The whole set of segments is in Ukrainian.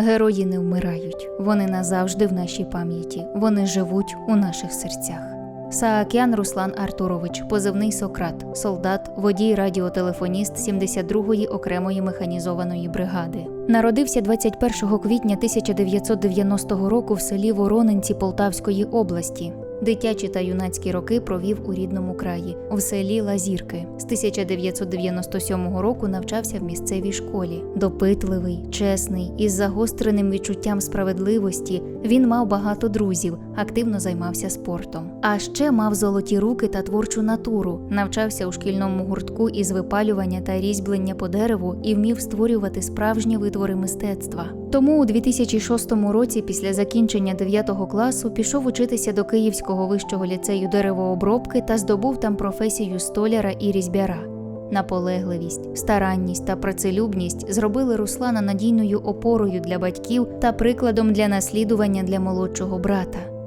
Герої не вмирають, вони назавжди в нашій пам'яті, вони живуть у наших серцях. Саакян Руслан Артурович, позивний Сократ, солдат, водій радіотелефоніст 72-ї окремої механізованої бригади. Народився 21 квітня 1990 року в селі Воронинці Полтавської області. Дитячі та юнацькі роки провів у рідному краї, в селі Лазірки. З 1997 року навчався в місцевій школі. Допитливий, чесний, із загостреним відчуттям справедливості, він мав багато друзів, активно займався спортом. А ще мав золоті руки та творчу натуру, навчався у шкільному гуртку із випалювання та різьблення по дереву і вмів створювати справжні витвори мистецтва. Тому у 2006 році, після закінчення 9 класу, пішов учитися до Київського вищого ліцею деревообробки та здобув там професію столяра і різьбяра. Наполегливість, старанність та працелюбність зробили Руслана надійною опорою для батьків та прикладом для наслідування для молодшого брата.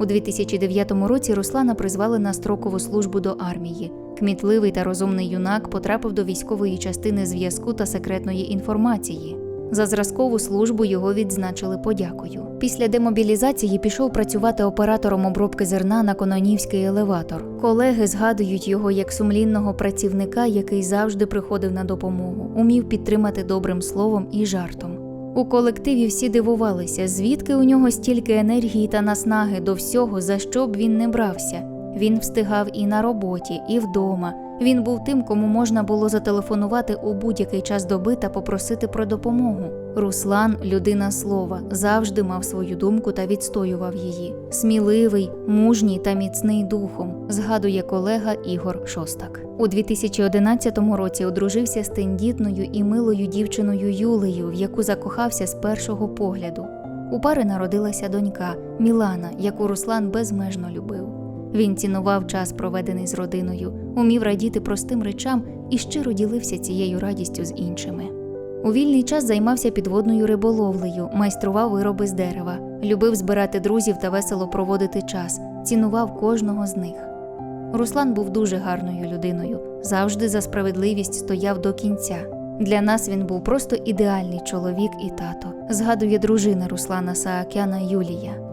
У 2009 році Руслана призвали на строкову службу до армії. Кмітливий та розумний юнак потрапив до військової частини зв'язку та секретної інформації. За зразкову службу його відзначили подякою. Після демобілізації пішов працювати оператором обробки зерна на Кононівський елеватор. Колеги згадують його як сумлінного працівника, який завжди приходив на допомогу, умів підтримати добрим словом і жартом. У колективі всі дивувалися, звідки у нього стільки енергії та наснаги до всього, за що б він не брався. Він встигав і на роботі, і вдома. Він був тим, кому можна було зателефонувати у будь-який час доби та попросити про допомогу. Руслан, людина слова, завжди мав свою думку та відстоював її. Сміливий, мужній та міцний духом, згадує колега Ігор Шостак. У 2011 році одружився з тендітною і милою дівчиною Юлею, в яку закохався з першого погляду. У пари народилася донька Мілана, яку Руслан безмежно любив. Він цінував час, проведений з родиною, умів радіти простим речам і щиро ділився цією радістю з іншими. У вільний час займався підводною риболовлею, майстрував вироби з дерева, любив збирати друзів та весело проводити час, цінував кожного з них. Руслан був дуже гарною людиною, завжди за справедливість стояв до кінця. Для нас він був просто ідеальний чоловік і тато, згадує дружина Руслана Саакяна Юлія.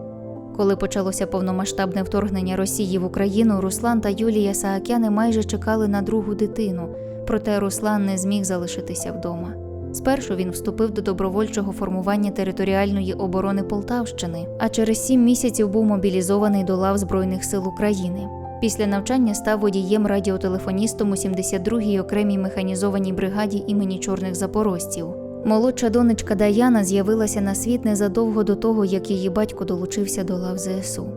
Коли почалося повномасштабне вторгнення Росії в Україну, Руслан та Юлія Саакяни майже чекали на другу дитину, проте Руслан не зміг залишитися вдома. Спершу він вступив до добровольчого формування територіальної оборони Полтавщини, а через сім місяців був мобілізований до лав Збройних сил України. Після навчання став водієм радіотелефоністом у 72-й окремій механізованій бригаді імені чорних запорожців. Молодша донечка Даяна з'явилася на світ незадовго до того, як її батько долучився до лав ЗСУ.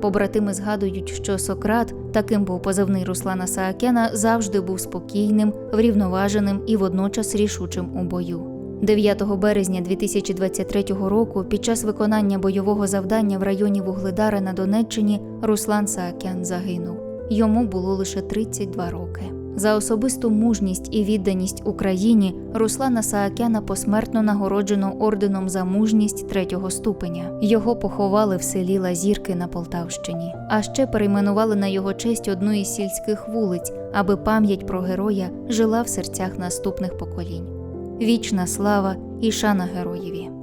Побратими згадують, що Сократ, таким був позивний Руслана Саакяна, завжди був спокійним, врівноваженим і водночас рішучим у бою. 9 березня 2023 року, під час виконання бойового завдання в районі Вугледара на Донеччині, Руслан Саакян загинув. Йому було лише 32 роки. За особисту мужність і відданість Україні Руслана Саакяна посмертно нагороджено орденом за мужність третього ступеня. Його поховали в селі Лазірки на Полтавщині, а ще перейменували на його честь одну із сільських вулиць, аби пам'ять про героя жила в серцях наступних поколінь. Вічна слава і шана героєві.